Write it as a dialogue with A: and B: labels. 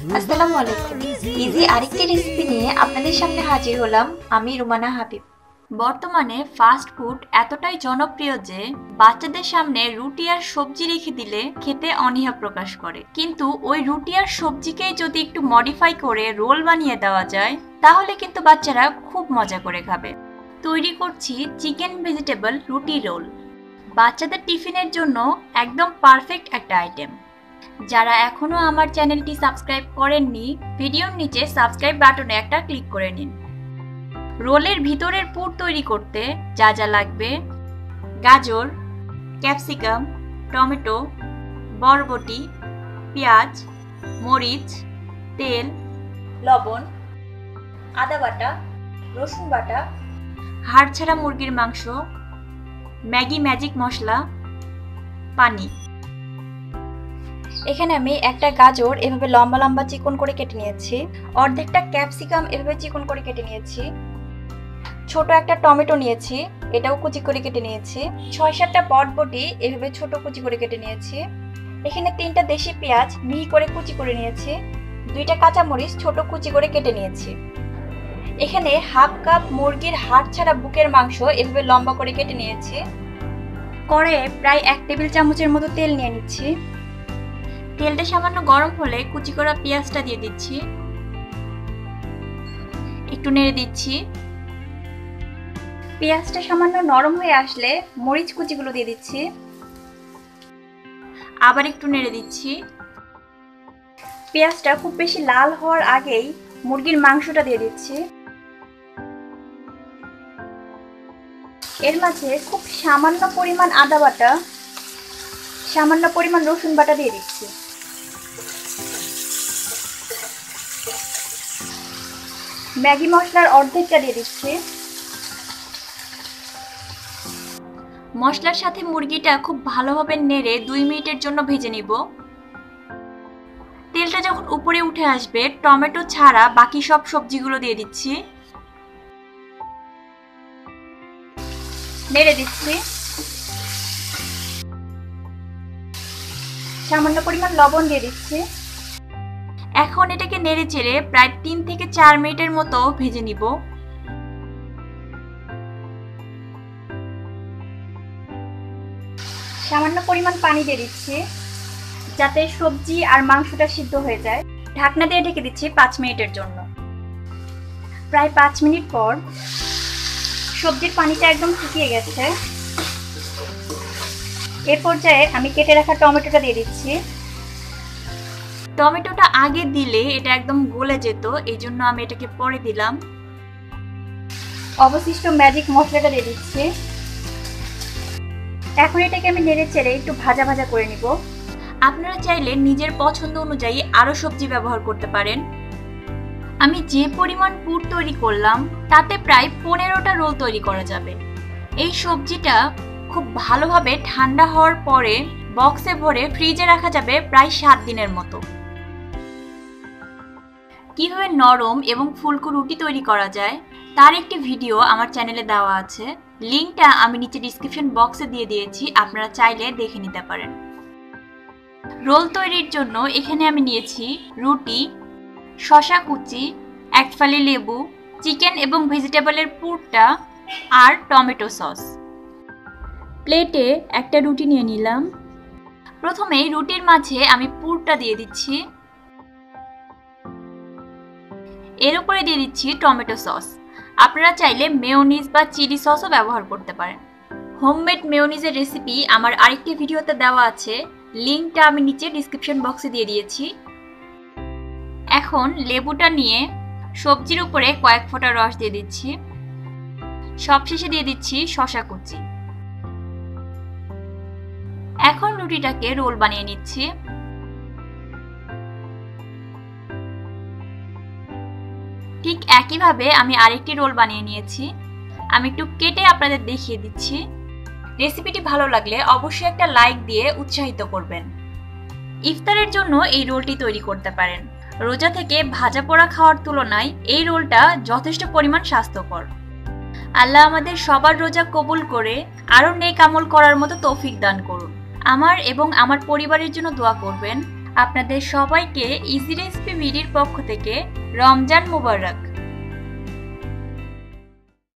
A: আসসালামু আলাইকুম। ইজি আরেকটি রেসিপি নিয়ে আপনাদের সামনে হাজির হলাম আমি রুমানা হাবিব।
B: বর্তমানে ফাস্ট ফুড এতটাই জনপ্রিয় যে বাচ্চাদের সামনে রুটি আর সবজি রেখে দিলে খেতে অনীহা প্রকাশ করে। কিন্তু ওই রুটি আর সবজিকেই যদি একটু মডিফাই করে রোল বানিয়ে দেওয়া যায়, তাহলে কিন্তু বাচ্চারা খুব মজা করে খাবে। তৈরি করছি চিকেন ভেজিটেবল রুটি রোল বাচ্চাদের টিফিনের জন্য একদম পারফেক্ট একটা আইটেম যারা এখনও আমার চ্যানেলটি সাবস্ক্রাইব করেননি, ভিডিওর নিচে সাবস্ক্রাইব বাটনে একটা ক্লিক করে নিন। রোলের ভিতরের পুর তৈরি করতে যা যা লাগবে, গাজর, ক্যাপসিকাম, টমেটো, বরবটি, পেঁয়াজ, মরিচ, তেল, লবণ, আদা বাটা, রসুন বাটা হাড় ছাড়া মুরগির মাংস, ম্যাগি ম্যাজিক মশলা, পানি।
A: এখানে আমি একটা গাজর এভাবে লম্বা লম্বা চিকন করে কেটে নিয়েছি। অর্ধেকটা ক্যাপসিকাম এভাবে চিকন করে কেটে নিয়েছি। ছোট একটা টমেটো নিয়েছি, এটাও কুচি করে কেটে নিয়েছি। ছয় সাতটা বটবটি এভাবে ছোট কুচি করে কেটে নিয়েছি। এখানে তিনটা দেশি পেঁয়াজ মিহি করে কুচি করে নিয়েছি। দুইটা কাঁচামরিচ ছোট কুচি করে কেটে নিয়েছি। এখানে হাফ কাপ মুরগির হাড় ছাড়া বুকের মাংস এভাবে লম্বা করে কেটে নিয়েছি। করে প্রায় এক টেবিল চামচের মতো তেল নিয়ে নিচ্ছি।
B: তেলটা সামান্য গরম হলে কুচি করা পেঁয়াজটা দিয়ে দিচ্ছি। একটু নেড়ে দিচ্ছি।
A: পেঁয়াজটা সামান্য নরম হয়ে আসলে মরিচ কুচিগুলো দিয়ে দিচ্ছি।
B: আবার একটু নেড়ে দিচ্ছি।
A: পেঁয়াজটা খুব বেশি লাল হওয়ার আগেই মুরগির মাংসটা দিয়ে দিচ্ছি। এর মাঝে খুব সামান্য পরিমাণ আদা বাটা, সামান্য পরিমাণ রসুন বাটা দিয়ে দিচ্ছি। ম্যাগি মশলার অর্ধেকটা দিয়ে দিচ্ছি।
B: মশলার সাথে মুরগিটা খুব ভালোভাবে নেড়ে দুই মিনিটের জন্য ভেজে নিব। তেলটা যখন উপরে উঠে আসবে, টমেটো ছাড়া বাকি সব সবজিগুলো দিয়ে দিচ্ছি।
A: নেড়ে দিচ্ছি। সামান্য পরিমাণ লবণ দিয়ে দিচ্ছি।
B: এখন এটাকে নেড়ে চেড়ে প্রায় তিন থেকে চার মিনিটের মতো ভেজে নিব।
A: সামান্য পরিমাণ পানি দিয়ে দিচ্ছি, যাতে সবজি আর মাংসটা সিদ্ধ হয়ে যায়। ঢাকনা দিয়ে ঢেকে দিচ্ছি পাঁচ মিনিটের জন্য। প্রায় পাঁচ মিনিট পর সবজির পানিটা একদম শুকিয়ে গেছে। এ পর্যায়ে আমি কেটে রাখা টমেটোটা দিয়ে দিচ্ছি।
B: টমেটোটা আগে দিলে এটা একদম গলে যেত এই জন্য আমি এটাকে পরে দিলাম।
A: অবশিষ্ট ম্যাজিক মশলাটা দিয়ে দিচ্ছি। এখন এটাকে আমি নেড়ে চেড়ে একটু ভাজা ভাজা করে নিব।
B: আপনারা চাইলে নিজের পছন্দ অনুযায়ী আরও সবজি ব্যবহার করতে পারেন। আমি যে পরিমাণ পুর তৈরি করলাম, তাতে প্রায় পনেরোটা রোল তৈরি করা যাবে। এই সবজিটা খুব ভালোভাবে ঠান্ডা হওয়ার পরে বক্সে ভরে ফ্রিজে রাখা যাবে প্রায় সাত দিনের মতো। কীভাবে নরম এবং ফুলকো রুটি তৈরি করা যায়, তার একটি ভিডিও আমার চ্যানেলে দেওয়া আছে। লিঙ্কটা আমি নিচে ডিসক্রিপশন বক্সে দিয়ে দিয়েছি, আপনারা চাইলে দেখে নিতে পারেন। রোল তৈরির জন্য এখানে আমি নিয়েছি রুটি শশা কুচি এক ফালি লেবু, চিকেন এবং ভেজিটেবলের পুরটা আর টমেটো সস। প্লেটে একটা রুটি নিয়ে নিলাম। প্রথমে রুটির মাঝে আমি পুরটা দিয়ে দিচ্ছি। এর উপরে দিয়ে দিচ্ছি টমেটো সস। আপনারা চাইলে মেয়োনিজ বা চিলি সসও ব্যবহার করতে পারেন। হোমমেড মেয়োনিজের রেসিপি আমার আরেকটি ভিডিওতে দেওয়া আছে। লিঙ্কটা আমি নিচে ডিসক্রিপশন বক্সে দিয়ে দিয়েছি। এখন লেবুটা নিয়ে সবজির উপরে কয়েক ফোঁটা রস দিয়ে দিচ্ছি। সবশেষে দিয়ে দিচ্ছি শশা কুচি। এখন রুটিটাকে রোল বানিয়ে নিচ্ছি। ঠিক একইভাবে আমি আরেকটি রোল বানিয়ে নিয়েছি। আমি একটু কেটে আপনাদের দেখিয়ে দিচ্ছি। রেসিপিটি ভালো লাগলে অবশ্যই একটা লাইক দিয়ে উৎসাহিত করবেন। ইফতারের জন্য এই রোলটি তৈরি করতে পারেন। রোজা থেকে ভাজা পোড়া খাওয়ার তুলনায় এই রোলটা যথেষ্ট পরিমাণ স্বাস্থ্যকর। আল্লাহ আমাদের সবার রোজা কবুল করে, আরও নেক আমল করার মতো তৌফিক দান করুন। আমার এবং আমার পরিবারের জন্য দোয়া করবেন। আপনাদের সবাইকে ইজি রেসিপি মিডির পক্ষ থেকে রমজান মুবারক।